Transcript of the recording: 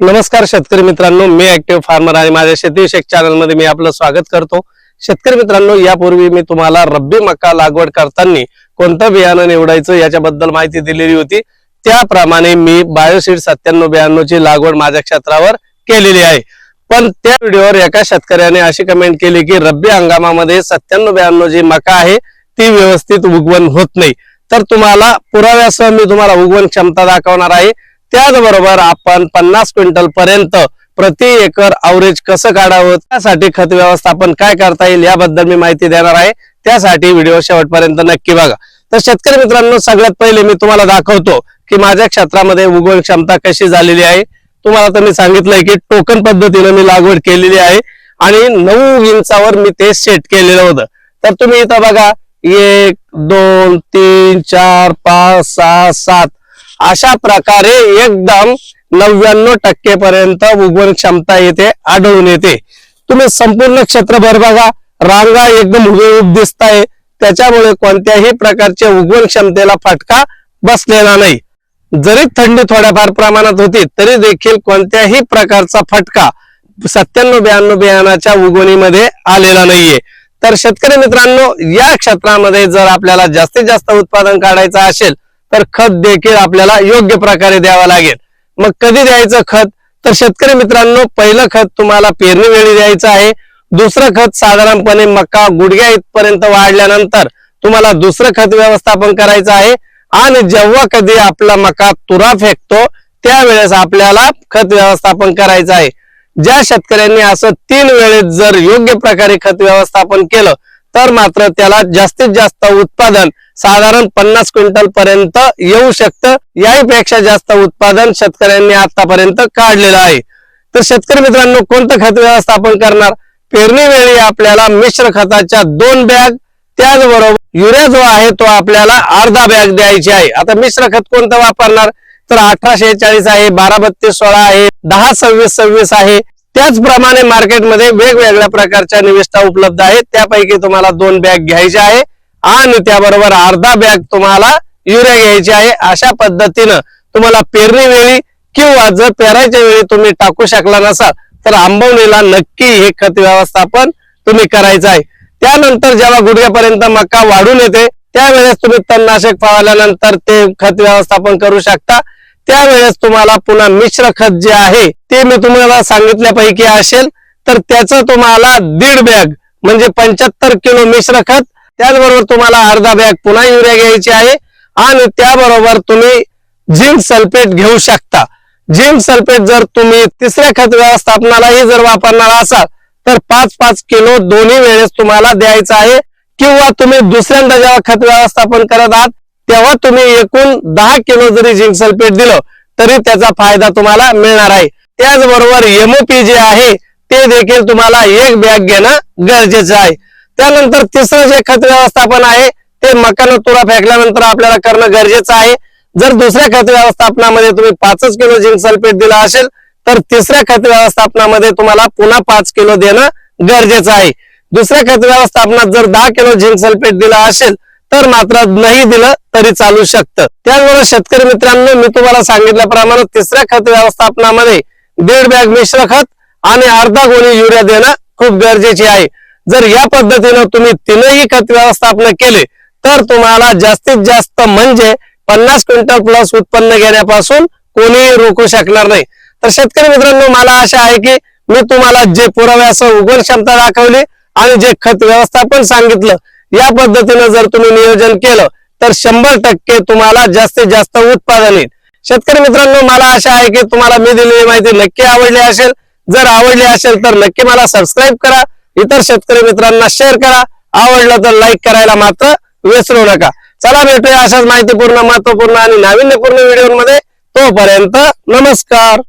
नमस्कार शेतकरी मित्रांनो मी ऍक्टिव्ह फार्मर आणि माझ्या शेतीविषयक चॅनलमध्ये मी आपलं स्वागत करतो. शेतकरी मित्रांनो यापूर्वी मी तुम्हाला रब्बी मका लागवड करताना कोणतं बियाणं निवडायचं याच्याबद्दल माहिती दिलेली होती. त्याप्रमाणे मी बायोसीड सत्त्याण्णव ब्याण्णव ची लागवड माझ्या क्षेत्रावर केलेली आहे. पण त्या व्हिडिओवर एका शेतकऱ्याने अशी कमेंट केली की रब्बी हंगामामध्ये सत्त्याण्णव ब्याण्णव जी मका आहे ती व्यवस्थित उगवण होत नाही. तर तुम्हाला पुराव्यासह मी तुम्हाला उगवण क्षमता दाखवणार आहे. त्याचबरोबर आपण पन्नास क्विंटल पर्यंत प्रति एकर अवरेज कसं काढावं? त्यासाठी खत व्यवस्थापन काय करता येईल याबद्दल मी माहिती देणार आहे. त्यासाठी व्हिडिओ शेवटपर्यंत नक्की बघा. तर शेतकरी मित्रांनो सगळ्यात पहिले मी तुम्हाला दाखवतो की माझ्या क्षेत्रामध्ये उगवण क्षमता कशी झालेली आहे. तुम्हाला तर मी सांगितलंय की टोकन पद्धतीने मी लागवड केलेली आहे आणि नऊ इंचावर मी ते सेट केलेलं होतं. तर तुम्ही इथं बघा एक दोन तीन चार पाच सहा सात अशा प्रकारे एकदम नव्याण्णव टक्के पर्यंत उगवण क्षमता येते आढळून येते. तुम्ही संपूर्ण क्षेत्रभर बघा रांगा एकदम हुबेहूब दिसत आहे त्याच्यामुळे कोणत्याही प्रकारच्या उगवण क्षमतेला फटका बसलेला नाही. जरी थंडी थोड्याफार प्रमाणात होती तरी देखील कोणत्याही प्रकारचा फटका सत्त्याण्णव ब्याण्णव बियाणाच्या उगवणीमध्ये आलेला नाहीये. तर शेतकरी मित्रांनो या क्षेत्रामध्ये जर आपल्याला जास्तीत जास्त उत्पादन काढायचं असेल तर खत देखील आपल्याला योग्य प्रकारे द्यावं लागेल. मग कधी द्यायचं खत? तर शेतकरी मित्रांनो पहिलं खत तुम्हाला पेरणी वेळी द्यायचं आहे. दुसरं खत साधारणपणे मका गुडघ्या इथपर्यंत वाढल्यानंतर तुम्हाला दुसरं खत व्यवस्थापन करायचं आहे. आणि जेव्हा कधी आपला मका तुरा फेकतो त्यावेळेस आपल्याला खत व्यवस्थापन करायचं आहे. ज्या शेतकऱ्यांनी असं तीन वेळेस जर योग्य प्रकारे खत व्यवस्थापन केलं तर मात्र त्याला जास्तीत जास्त उत्पादन साधारण पन्नास क्विंटल पर्यंत येऊ शकतं. याहीपेक्षा जास्त उत्पादन शेतकऱ्यांनी आतापर्यंत काढलेलं आहे. तर शेतकरी मित्रांनो कोणतं खत व्यवस्थापन करणार? पेरणी वेळी आपल्याला मिश्र खताच्या दोन बॅग त्याचबरोबर युरिया जो आहे तो आपल्याला अर्धा बॅग द्यायची आहे. आता मिश्र खत कोणतं वापरणार? तर अठराशे चाळीस आहे बारा बत्तीस सोळा आहे दहा सव्वीस सव्वीस आहे त्याचप्रमाणे मार्केटमध्ये वेगवेगळ्या प्रकारच्या निविष्ठा उपलब्ध आहेत. त्यापैकी तुम्हाला दोन बॅग घ्यायच्या आहे आणि त्याबरोबर अर्धा बॅग तुम्हाला युरिया घ्यायची आहे. अशा पद्धतीनं तुम्हाला पेरणी वेळी किंवा जर पेरायच्या वेळी तुम्ही टाकू शकला नसाल तर आंबवणीला नक्की हे खत व्यवस्थापन तुम्ही करायचं आहे. त्यानंतर जेव्हा गुडघ्यापर्यंत मका वाढून येते त्यावेळेस तुम्ही तणनाशक फवारल्यानंतर ते खत व्यवस्थापन करू शकता. त्यावेळेस तुम्हाला पुन्हा मिश्र खत जे आहे ते मी तुम्हाला सांगितल्यापैकी असेल तर त्याचं तुम्हाला दीड बॅग म्हणजे पंच्याहत्तर किलो मिश्र खत त्याचबरोबर तुम्हाला अर्धा बॅग पुन्हा युरिया घ्यायची आहे आणि त्याबरोबर तुम्ही झिंक सल्फेट घेऊ शकता. झिंक सल्फेट जर तुम्ही तिसऱ्या खत व्यवस्थापनालाही जर वापरणार असाल तर पाच पाच किलो दोन्ही वेळेस तुम्हाला द्यायचं आहे किंवा तुम्ही दुसऱ्यांदा जेव्हा खत व्यवस्थापन करत आहात तेव्हा तुम्ही एकूण दहा किलो जरी झिंक सल्फेट दिलं तरी त्याचा फायदा तुम्हाला मिळणार आहे. त्याचबरोबर एमओपी जे आहे ते देखील तुम्हाला एक बॅग घेणं गरजेचं आहे. त्यानंतर तिसरं जे खत व्यवस्थापन आहे ते मकान तुरा फेकल्यानंतर आपल्याला करणं गरजेचं आहे. जर दुसऱ्या खत व्यवस्थापनामध्ये तुम्ही पाचच किलो झिंक सल्फेट दिला असेल तर तिसऱ्या खत व्यवस्थापनामध्ये तुम्हाला पुन्हा पाच किलो देणं गरजेचं आहे. दुसऱ्या खत व्यवस्थापनात जर दहा किलो झिंक सल्फेट दिला असेल तर मात्र नाही दिलं तरी चालू शकतं. त्याचबरोबर शेतकरी मित्रांनो मी तुम्हाला सांगितल्याप्रमाणे तिसऱ्या खत व्यवस्थापनामध्ये दीड बॅग मिश्र खत आणि अर्धा गोळी युरिया देणं खूप गरजेचे आहे. जर या पद्धतीनं तुम्ही तीनही खत व्यवस्थापन केले तर तुम्हाला जास्तीत जास्त म्हणजे पन्नास क्विंटल प्लस उत्पन्न घेण्यापासून कोणीही रोखू शकणार नाही. तर शेतकरी मित्रांनो मला आशा आहे की मी तुम्हाला जे पुराव्यासह उगवण क्षमता दाखवली आणि जे खत व्यवस्थापन सांगितलं या पद्धतीनं जर तुम्ही नियोजन केलं तर शंभर टक्के तुम्हाला जास्तीत जास्त उत्पादन येईल. शेतकरी मित्रांनो मला आशा आहे की तुम्हाला मी दिलेली माहिती नक्की आवडली असेल. जर आवडली असेल तर नक्की मला सबस्क्राईब करा. इतर शेतकरी मित्रांना शेअर करा. आवडलं तर लाईक करायला मात्र विसरू नका. चला भेटूया अशाच माहितीपूर्ण महत्त्वपूर्ण आणि नाविन्यपूर्ण व्हिडिओमध्ये तोपर्यंत नमस्कार.